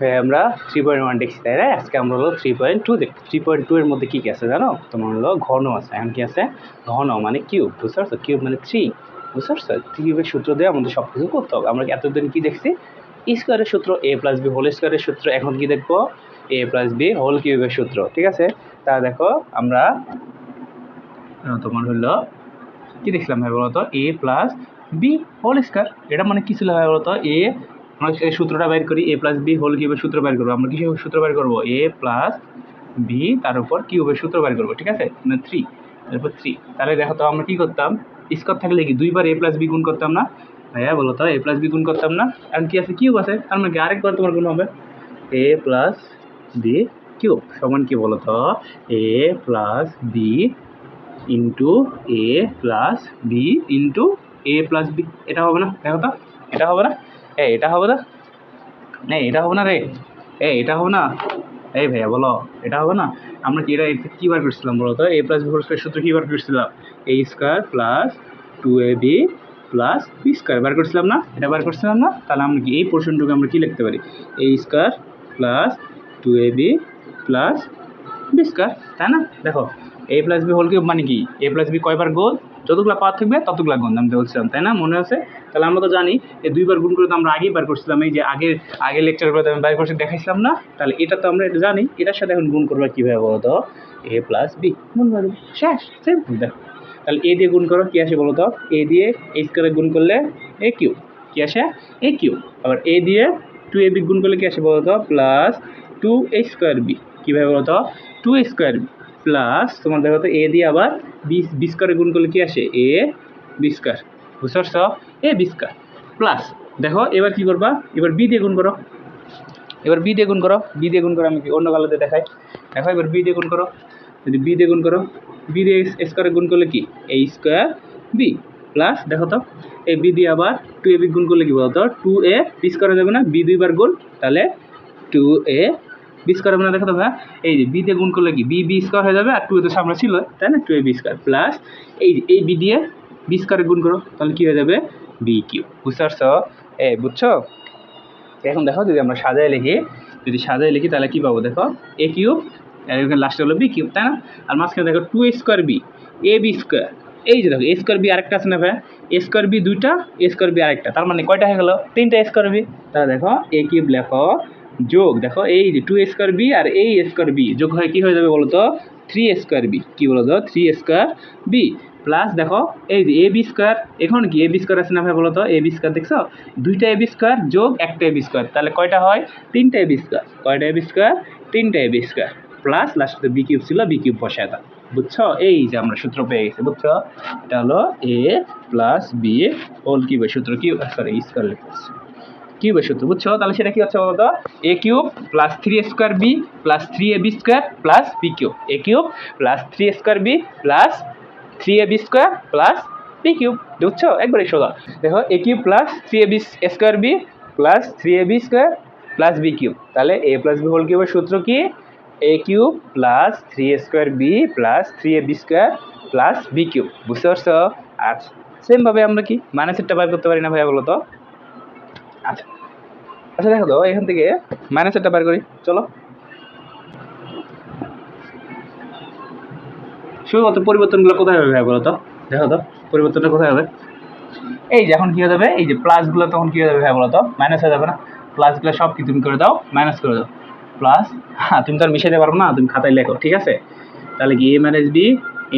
হ্যাঁ আমরা three point one দেখছি, তাই না? আজকে আমরা হলো থ্রি পয়েন্ট টু দেখি থ্রি পয়েন্ট টু এর মধ্যে কী কী আছে জানো? তোমার হলো ঘন আছে। এখন কি আছে? ঘন মানে কিউব বুঝতে পারছ? কিউব মানে থ্রি বুঝতে পারছ? কিউবের সূত্র দিয়ে আমাদের সব কিছু করতে হবে। আমরা এতদিন কি দেখছি? স্কোয়ারের সূত্র এ প্লাস বি হোল স্কোয়ারের সূত্র। এখন কি দেখব? এ প্লাস বি হোল কিউবের সূত্র, ঠিক আছে? তা দেখো, আমরা তোমার হলো, কি দেখছিলাম ভাই বলতো? A plus B whole square এটা মানে কি ছিল ভাই বলতো? এ আমরা এই সূত্রটা বের করি এ প্লাস বি হোল কিউবের সূত্র বের করব। আমরা কিসের সূত্র বের করব? এ প্লাস বি তার উপর কিউবের সূত্র বের করব, ঠিক আছে? মানে থ্রি তারপর থ্রি তাহলে দেখো তো আমরা কি করতাম? স্কোয়ার থাকলে কি দুইবার এ প্লাস বি গুণ করতাম না? ভাইয়া, বলো তো এ প্লাস বি গুণ করতাম না? এখন কি আছে? কিউব আছে। তার মানে আরেকবার তোমার গুণ হবে? এ প্লাস বি কিউব সমান কি বলো তো? A plus B into A plus B into A plus B এটা হবে না? দেখো তো, এটা হবে না? এ, এটা হবে না? না এটা হবে না রে। এ, এটা হবে না? এই ভাইয়া, বলো, এটা হবে না? আমরা কি, এটা এটা কী বার করছিলাম বলো তো? A plus B whole square সূত্র কী বার করছিলাম? A square plus two A B plus B square বার করছিলাম না? এটা বার করছিলাম না? তাহলে আমরা কি, এই পোর্শনটুকু আমরা কী লিখতে পারি? A square plus two A B plus B square তাই না? দেখো A plus B whole cube মানে কি? এ প্লাস বি কয়বার গোল? যতগুলো পাওয়ার থাকবে, ততগুলো গুণ আমি বলছিলাম, তাই না? মনে আছে? তাহলে আমরা তো জানি এই দুইবার গুণ করে তো আমরা আগেই বার করছিলাম, এই যে আগের আগের লেকচারগুলোতে আমি বার করছি, দেখাইছিলাম না। তাহলে এটা তো আমরা এটা জানি, এটার সাথে এখন গুণ করব কীভাবে বলো তো এ প্লাস বি গুণ করব শেষ সিম্পল দেখো। তাহলে এ দিয়ে গুণ করো, কী আসে বলো তো এ দিয়ে এই স্কোয়ারে গুণ করলে এ কিউ কী আসে? এ কিউ আবার এ দিয়ে টু এ বি গুণ করলে কী আসে বলো তো plus two A square B কীভাবে বলো তো two A square B plus তোমার দেখো তো এ দিয়ে আবার বি বি স্কোয়ারে গুণ করলে কী আসে? এ বি স্কোয়ার বুঝতে পারছ? এ বি স্কোয়ার প্লাস দেখো এবার কি করবা? এবার বি দিয়ে গুণ করো। এবার বি দিয়ে গুণ করো। বি দিয়ে গুণ করো আমি কি অন্য কালাতে দেখাই? দেখো, এবার বি দিয়ে গুণ করো। যদি বি দিয়ে গুণ করো বি দিয়ে স্কোয়ারে গুণ করলে কি? এ স্কোয়ার বি প্লাস দেখো তো, এই বি দিয়ে আবার টু এ বি গুণ করলে কি বলতো? টু এ বি স্কোয়ারে যাবে না? বি দুইবার গুণ, তাহলে টু এ বি স্কোয়ার না, দেখো তো ভাই এই যে বি দিয়ে গুণ করলে কি? বি বি স্কোয়ার হয়ে যাবে, আর টু তো সামনে ছিল, তাই না? Two A B square plus এই যে, এই বি দিয়ে বি স্কোয়ারে গুণ করো, তাহলে কি হয়ে যাবে? বি কিউ বুঝতে পারছ? এ, বুঝছ? এখন দেখো, যদি আমরা সাজায় লিখি, যদি সাজায় লিখি, তাহলে কি পাবো? দেখো এ কিউব আর এখানে লাস্টে হলো বি কিউব তাই না? আর মাঝখানে দেখো two A square B A B square এই যে দেখো এ স্কোয়ার বি আরেকটা আছে না ভাই? এ স্কোয়ার বি দুইটা এ স্কোয়ার বি আরেকটা। তার মানে কয়টা হয়ে গেলো? তিনটা এ স্কোয়ার বি তাহলে দেখো এ কিউব লেখো যোগ, দেখো এই যে টু স্কোয়ার বি আর এই স্কোয়ার বি যোগ হয়ে কি হয়ে যাবে বলো তো থ্রি স্কোয়ার বি কি বলো তো থ্রি স্কোয়ার বি প্লাস দেখো এই যে এ বি স্কোয়ার এখন কি এ বি স্কোয়ার আছে না ভাই বলো তো এ বি স্কোয়ার দেখছ? দুইটা এ বি স্কোয়ার যোগ একটা এ বি স্কোয়ার তাহলে কয়টা হয়? তিনটা এ বি স্কোয়ার কয়টা এ বি স্কোয়ার তিনটা এ বি স্কোয়ার প্লাস লাস্টে বি কিউব ছিল বি কিউব বসায় দাও, বুঝছ? এই যে আমরা সূত্র পেয়ে গেছি, বুঝছ? এটা হলো এ প্লাস বি হোল কিউবের সূত্র কিউব সরি স্কোয়ার লিখতেছি কিউবের সূত্র, বুঝছ? তাহলে সেটা কি হচ্ছে বলতো A cube plus three square B plus three A B square plus B cube. A cube plus three square B plus three A B square plus B cube. বুঝছ একবারে সোজা। দেখো A cube plus three A B square B plus three A B square plus B cube. তাহলে A plus B whole কিউবের সূত্র কি? A cube plus three A square B plus three A B square plus B cube. বুঝতে পারছ? আচ্ছা সেমভাবে আমরা কি? মাইনাসেরটা বার করতে পারি না ভাইয়া বলো তো? আচ্ছা। আচ্ছা দেখো তো, এখান থেকে মাইনাসেরটা বার করি, চলো। শুধুমাত্র পরিবর্তনগুলো কোথায় হবে বলো তো? দেখো তো, পরিবর্তনটা কোথায় হবে? এই যে এখন কী হয়ে যাবে? এই যে প্লাসগুলো তখন কী হয়ে যাবে ভাই, বলো তো? মাইনাস হয়ে যাবে না? প্লাসগুলো সব কি তুমি করে দাও মাইনাস করে দাও। প্লাস হ্যাঁ তুমি তো আর মিশাইতে পারব না, তুমি খাতায় লেখো, ঠিক আছে? তাহলে কি A minus B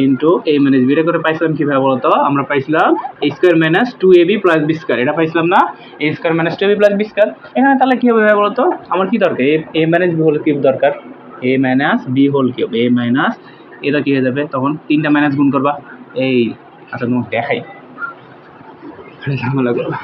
into A minus B এটা করে পাইছিলাম কীভাবে বলো তো আমরা পাইছিলাম A square minus two A B plus B square এটা পাইছিলাম না? A square minus two A B plus B square এখানে তাহলে কী হবে ভাই বলো আমার কী দরকার? A A minus B whole cube দরকার। A minus B whole cube A minus এটা কী হয়ে যাবে? তখন তিনটা মাইনাস গুণ করবা। এই আচ্ছা তোমাকে দেখাই। ঝামেলা করবা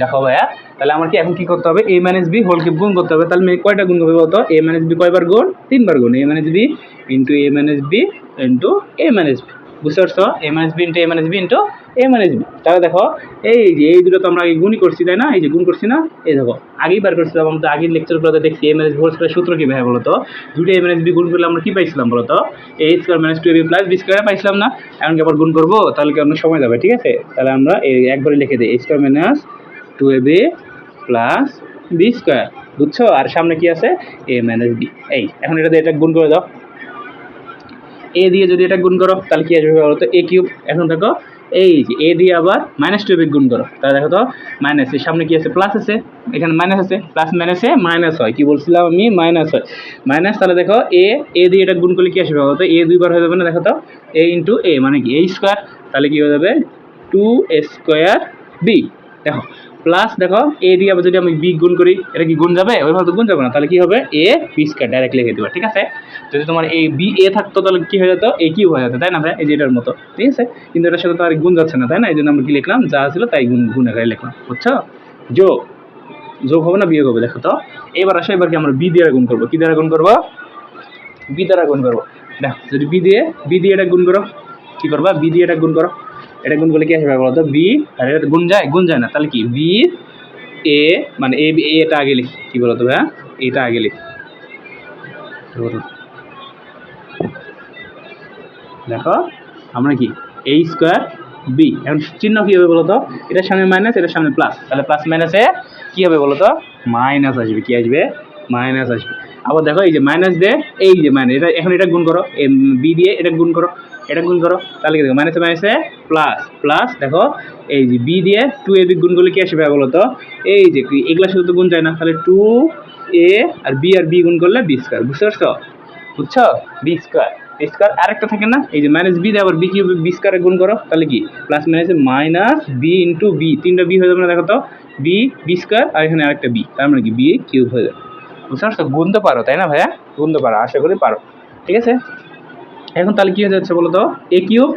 দেখো ভাইয়া। তাহলে আমার কি এখন কি করতে হবে A minus B whole cube গুণ করতে হবে তাহলে কয়টা গুণ করব বলতো এ মাইনাস বি কয়বার গুণ তিনবার গুণ A minus B into A minus B into A minus B বুঝতে পারছ A minus B into A minus B into A minus B তাহলে দেখো এই যে এই দুটো তো আমরা আগে গুণই করছি তাই না এই যে গুণ করছি না এই দেখো আগেই বার করছিলাম আমরা তো আগের লেকচারগুলোতে দেখছি A minus B whole square সূত্র কী ভাই বলতো দুটো এ মাইনাস বি গুণ করলে আমরা কী পাইছিলাম বলতো A square minus two A B plus B square পাইছিলাম না এখন কি আবার গুণ করব তাহলে কি অন্য সময় যাবে ঠিক আছে তাহলে আমরা এই একবারে লিখে দিই A square minus two A B plus B square বুঝছ? আর সামনে কি আছে? এ মাইনাস বি এই, এখন এটা দিয়ে এটা গুণ করে দাও। এ দিয়ে যদি এটা গুণ করো, তাহলে কি আসবে বলো তো এ কিউব এখন দেখো, এই যে এ দিয়ে আবার মাইনাস টু গুণ করো। তাহলে দেখো তো মাইনাস এর সামনে কি আছে? প্লাস আছে। এখানে মাইনাস আছে। প্লাস মাইনাসে মাইনাস হয়। কি বলছিলাম আমি? মাইনাস হয়। মাইনাস তাহলে দেখো এ এ দিয়ে এটা গুণ করলে কি আসবে বলো তো এ দুইবার হয়ে যাবে না, দেখো তো। এ ইন্টু এ মানে কি? এ স্কোয়ার তাহলে কি হয়ে যাবে? টু এ স্কোয়ার বি দেখো প্লাস দেখো এ দিয়ে আবার যদি আমি বি গুণ করি, এটা কি গুণ যাবে? ওইভাবে তো গুণ যাবে না। তাহলে কি হবে? এ বি স্কোয়ার ডাইরেক্ট লিখে দেবো, ঠিক আছে? যদি তোমার এই বি এ থাকতো, তাহলে কি হয়ে যেত? এ কিউ হয়ে যেত, তাই না ভাই? এই যে এটার মতো, ঠিক আছে? কিন্তু এটার সাথে তো আর গুণ যাচ্ছে না, তাই না? এই জন্য আমরা কি লিখলাম? যা ছিল তাই গুণ গুণ আকারে লিখলাম, বুঝছ? যোগ যোগ হবে না, বিয়োগ হবে, দেখো তো? এবার আসো, এবার কি আমরা বি দিয়ে গুণ করব? কি দ্বারা গুণ করব? বি দ্বারা গুণ করব। দেখো, যদি বি দিয়ে বি দিয়ে এটা গুণ করো, কি করবা? বি দিয়ে এটা গুণ করো। এটা গুণ করলে কি আসবে বলো তো বি আর, এটা গুণ যায়? গুণ যায় না। তাহলে কি? বি, এ মানে এ এটা আগে লিখি। কি বলো তো ভাইয়া? এটা আগে লিখি। দেখো, আমরা কি? A square B. এখন চিহ্ন কী হবে বলো তো এটার সামনে মাইনাস এটার সামনে প্লাস তাহলে প্লাস মাইনাসে কী হবে বলো তো মাইনাস আসবে। কি আসবে? মাইনাস আসবে। আবার দেখো, এই যে মাইনাস দিয়ে এই যে মাইনাস এটা, এখন এটা গুণ করো। বি দিয়ে এটা গুণ করো। এটা গুণ করো, তাহলে কি দেখো মাইনাসে মাইনাসে প্লাস প্লাস দেখো, এই যে বি দিয়ে টু এ বি গুণ করলে কি আসবে বলো তো? এই যে এগুলা শুধু তো গুণ যায় না, তাহলে টু এ আর বি আর বি গুণ করলে বি স্কোয়ার বুঝতে পারছ? বুঝছ? বি স্কোয়ার বি স্কোয়ার আরেকটা থাকে না, এই যে মাইনাস বি দিয়ে আবার বি কিউব বি স্কোয়ারে গুণ করো, তাহলে কি? প্লাস মাইনাসে মাইনাস বি ইন্টু বি তিনটা বি হয়ে যাবে না, দেখো তো? বি বি স্কোয়ার আর এখানে আরেকটা বি তার মানে কি? বি কিউব হয়ে যাবে। বুঝতে পারছ? গুনতে পারো, তাই না ভাইয়া? গুনতে পারো, আশা করি পারো। ঠিক আছে? এখন তাহলে কি হয়ে যাচ্ছে বলো তো এ কিউব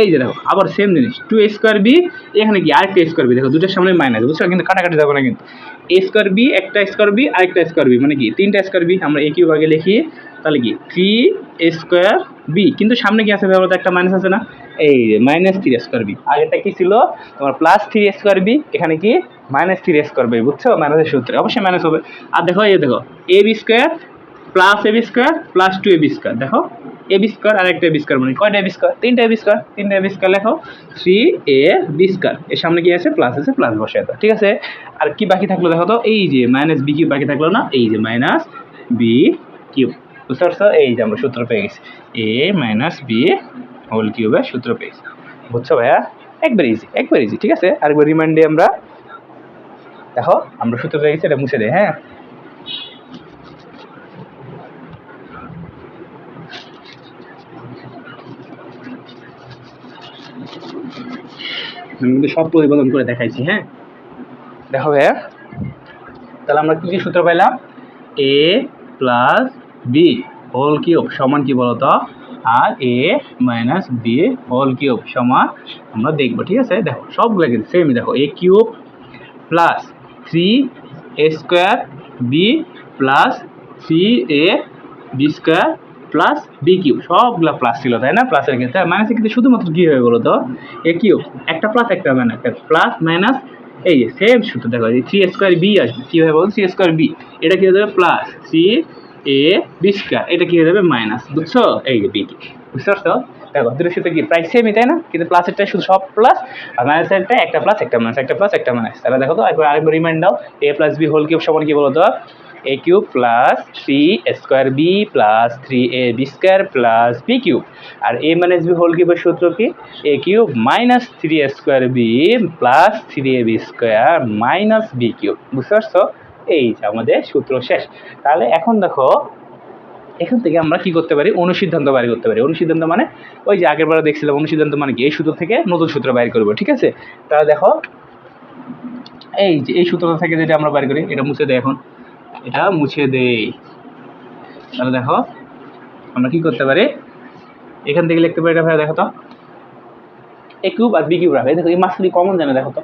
এই যে দেখো আবার সেম জিনিস টু এ স্কোয়ার বি এখানে কি আরেকটা স্কোয়ার বি দেখো দুটোর সামনে মাইনাস বুঝছ কিন্তু কাটাকাটি যাবে না কিন্তু এ স্কোয়ার বি একটা স্কোয়ার বি আরেকটা স্কোয়ার বি মানে কি তিনটা স্কোয়ার বি আমরা এ কিউব আগে লিখি তাহলে কি থ্রি এ স্কোয়ার বি কিন্তু সামনে কি আছে তো একটা মাইনাস আছে না এই মাইনাস থ্রি স্কোয়ার বি আগেরটা কি ছিল তোমার প্লাস থ্রি স্কোয়ার বি এখানে কি মাইনাস থ্রি স্কোয়ার বি বুঝছ মাইনাসের সূত্রে অবশ্যই মাইনাস হবে আর দেখো এই দেখো A B square plus A B square plus two A B square দেখো এ বি স্কোয়ার আর একটা এ বি স্কোয়ার মানে কয়টা এ বি স্কোয়ার তিনটা এ বি স্কোয়ার তিনটা এ বি স্কোয়ার লেখো। থ্রি এ বি স্কোয়ার এর সামনে কি আছে? প্লাস আছে প্লাস বসে আছে ঠিক আছে? আর কি বাকি থাকল দেখো তো? এই যে মাইনাস বি কিউব বাকি থাকল না? এই যে মাইনাস বি কিউব বুঝতে পারছ? এই যে আমরা সূত্র পেয়ে গেছি। এ মাইনাস বি হোল কিউবের সূত্র পেয়েছি বুঝছ ভাইয়া? একবার ইজি একবার ইজি ঠিক আছে? আরেকবার রিমাইন্ডে আমরা দেখো, আমরা সূত্র পেয়ে গেছি, এটা মুছে দেয় হ্যাঁ? আমি সব প্রতিপাদন করে দেখাইছি হ্যাঁ? দেখো ভাইয়া তাহলে আমরা কী কী সূত্র পাইলাম? A plus B whole cube সমান কি বলতো? আর A minus B whole cube সমান আমরা দেখব, ঠিক আছে? দেখো, সবগুলো কিন্তু সেমই দেখো A cube plus three A square B plus three A B square plus B cube সবগুলো প্লাস ছিল, তাই না? প্লাসের ক্ষেত্রে মাইনাসের ক্ষেত্রে শুধুমাত্র কী হয়ে গেলো তো? এ কিউব একটা প্লাস একটা মাইনাস প্লাস মাইনাস এই যে সেম সূত্র, দেখো, এই থ্রি স্কোয়ার বি আসবে। কী হয়ে বলো থ্রি স্কোয়ার বি এটা কী হয়ে যাবে? Plus C A B square এটা কী হয়ে যাবে? মাইনাস বুঝছ? এই যে বি কি বুঝতে পারছ? দেখো দুটো সাথে কি প্রায় সেমই তাই না? কিন্তু প্লাসেরটা শুধু সব প্লাস আর মাইনাসেরটা একটা প্লাস একটা মাইনাস একটা প্লাস একটা মাইনাস তাহলে দেখো তো, একবার আরেকবার রিমাইন্ড দাও A plus B whole cube সমান কি বলো তো A cube plus three square B plus three A B square plus B cube R A minus B whole কিউবের সূত্র কি? A cube minus three square B plus three A B square minus B cube বুঝতে পারছ? এই যে আমাদের সূত্র শেষ। তাহলে এখন দেখো, এখান থেকে আমরা কি করতে পারি? অনুসিদ্ধান্ত বাইর করতে পারি। অনুসিদ্ধান্ত মানে ওই যে আগের বার দেখছিলাম, অনুসিদ্ধান্ত মানে কি? এই সূত্র থেকে নতুন সূত্র বাইর করব, ঠিক আছে? তাহলে দেখো, এই যে এই সূত্রটা থেকে যেটা আমরা বাইর করি, এটা মুছে দেয় এখন। এটা মুছে দেই। তাহলে দেখো, আমরা কি করতে পারি? এখান থেকে লিখতে পারি এটা ভাই দেখো তো। এ কিউব আর বি কিউব রাখবে দেখো, এই মাসগুলি কমন জানে, দেখো তো।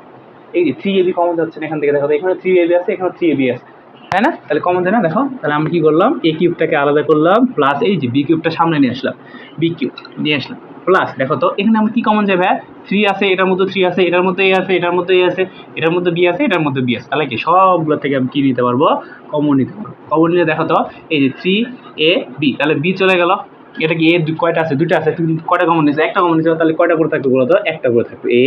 এই যে থ্রি এবি কমন যাচ্ছে না এখান থেকে, দেখো তো। এখানে থ্রি এবি আছে, এখানে থ্রি এবি আছে। তাই না? তাহলে কমন যায় না দেখো। তাহলে আমরা কি করলাম? এ কিউবটাকে আলাদা করলাম প্লাস এই যে বি কিউবটা সামনে নিয়ে আসলাম। বি কিউব নিয়ে আসলাম। প্লাস দেখো তো, এখানে আমরা কি কমন যাবে? থ্রি আছে, এটার মধ্যে থ্রি আছে, এটার মধ্যে এ আছে, এটার মধ্যে এ আছে, এটার মধ্যে বি আছে, এটার মধ্যে বি আছে। তাহলে কি? সবগুলো থেকে আমি কি নিতে পারব? কমন নিতে পারব। কমন নিলে দেখো তো, এই যে থ্রি এ বি তাহলে বি চলে গেল। এটা কি এ কয়টা আছে? দুইটা আছে। তুমি কয়টা কমন নিয়েছো একটা কমন নিয়েছো তাহলে কয়টা করে থাকবে বলো তো? একটা করে থাকবে এ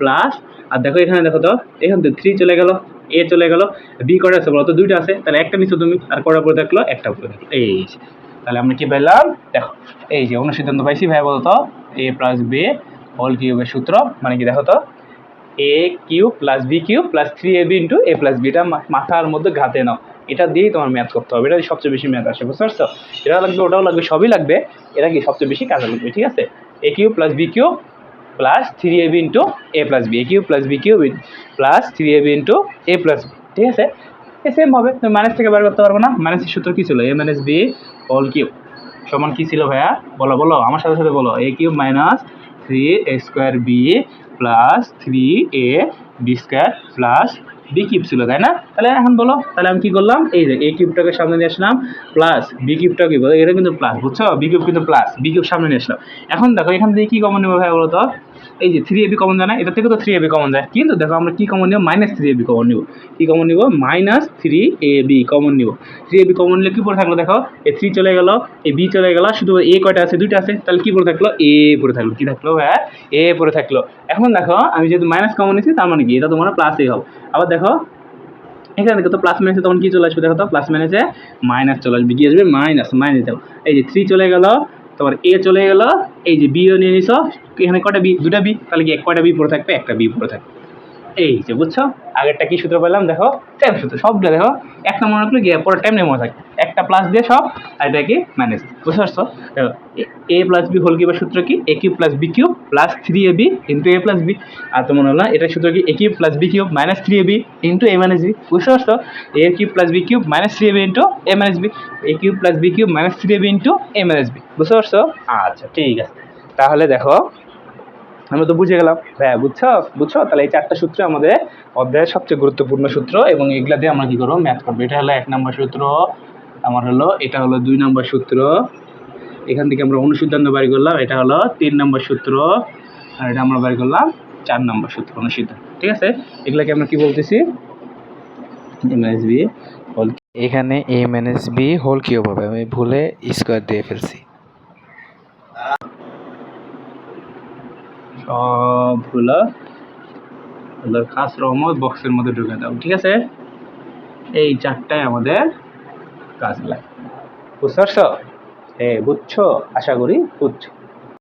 প্লাস আর দেখো এখানে দেখো তো, এখান থেকে থ্রি চলে গেল এ চলে গেল। বি কয়টা আছে বলো তো? দুইটা আছে। তাহলে একটা নিচ্ছ তুমি, আর কয়টা করে থাকল? একটা করে থাকল। এই যে। তাহলে আমরা কি পেলাম? দেখো, এই যে অনুসিদ্ধান্ত পাইছি, ভাই বলো তো এ প্লাস বি হোল কিউবের সূত্র মানে কি দেখো তো? A cube plus B cube plus three A B into A plus B এটা মাথার মধ্যে ঘাতে নাও। এটা দিয়েই তোমার ম্যাথ করতে হবে, এটা সবচেয়ে বেশি ম্যাথ আসে, বুঝতে পারছ? এটা লাগবে, ওটাও লাগবে, সবই লাগবে, এটা কি সবচেয়ে বেশি কাজে লাগবে, ঠিক আছে? A cube plus B cube plus three A B into A plus B A cube plus B cube plus three A B into A plus B ঠিক আছে? সেম হবে, তুমি মাইনাস থেকে বার করতে পারব না মাইনাসের সূত্র কী ছিল? A minus B whole cube সমান কী ছিল ভাইয়া? বলো বলো, আমার সাথে সাথে বলো। A cube minus three A square B plus three A B square plus B cube ছিল, তাই না? তাহলে এখন বলো, তাহলে আমি কি করলাম? এই যে এ কিউবটাকে সামনে নিয়ে আসলাম প্লাস বি কিউবটা কি বলো এটা কিন্তু প্লাস বুঝছ? বি কিউব কিন্তু প্লাস বি কিউব সামনে নিয়ে আসলাম। এখন দেখো, এখান থেকে কি কমন নেব ভাই বলো তো? এই যে থ্রি এবি কমন যায় না? এটা থেকে তো থ্রি এবি কমন যায়। কিন্তু দেখো আমরা কি কমন নিব? মাইনাস থ্রি এবি কমন নিব। কি কমন নিব? Minus three A B common নিব। থ্রি এবি কমন নিলে কি পড়ে থাকল দেখো? এ থ্রি চলে গেল, এ বি চলে গেল, শুধু এ কয়টা আছে? দুইটা আছে। তাহলে কি পড়ে থাকল? এ পড়ে থাকল। কি থাকল? হ্যাঁ এ পড়ে থাকল। এখন দেখো, আমি যেহেতু মাইনাস কমন নিয়েছি তার মানে কি? এটা তোমার প্লাসই হবে আবার দেখো, এখানে দেখো তো প্লাস মাইনাসে তখন কি চলে আসবে? দেখো তো প্লাস মাইনাসে মাইনাস চলে আসবে। কি আসবে? মাইনাস মাইনাস দেখো এই যে থ্রি চলে গেল তোমার এ চলে গেল, এই যে বিও নিয়ে নিছ, এখানে কটা বি দুটা বি তাহলে কি এক, কয়টা বি পড়ে থাকবে? একটা বি পড়ে থাকবে। এই যে বুঝছ? আগেরটা কি সূত্র পেলাম দেখো টাইম সূত্র সবটা দেখো। একটা মনে রাখলে গিয়ে পরে টাইম নেই মনে থাকে। একটা প্লাস দিয়ে সব, আর এটা কি মাইনাস বুঝতে পারছ? এ প্লাস বি হোল কিউবের সূত্র কি? A cube plus B cube plus three A B into A plus B আর তো মনে হলো না? এটার সূত্র কি? A cube plus B cube minus three A B into A minus B বুঝতে পারছ? A cube plus B cube minus three A B into A minus B A cube plus B cube minus three A B into A minus B বুঝতে পারছ? আচ্ছা ঠিক আছে। তাহলে দেখো আমরা তো বুঝে গেলাম। হ্যাঁ বুঝছ? বুঝছ? তাহলে এই চারটা সূত্র আমাদের অধ্যায়ের সবচেয়ে গুরুত্বপূর্ণ সূত্র এবং এগুলা দিয়ে আমরা কি করব? ম্যাথ করব। এটা হলো এক নম্বর সূত্র, আমার হলো, এটা হলো দুই নম্বর সূত্র। এখান থেকে আমরা অনুসিদ্ধান্ত বাড়ি করলাম, এটা হলো তিন নম্বর সূত্র, আর এটা আমরা বাড়ি করলাম চার নম্বর সূত্র, অনুসিদ্ধান্ত। ঠিক আছে? এগুলাকে আমরা কি বলতেছি? এখানে A minus B whole cube হবে, আমি ভুলে স্কোয়ার দিয়ে ফেলছি। সবগুলো খাস রহমত বক্সের মধ্যে ঢুকে দাও, ঠিক আছে? এই চারটাই আমাদের কাজ লাগে। বুঝতে পারছ? হ্যাঁ বুঝছ? আশা করি বুঝছ।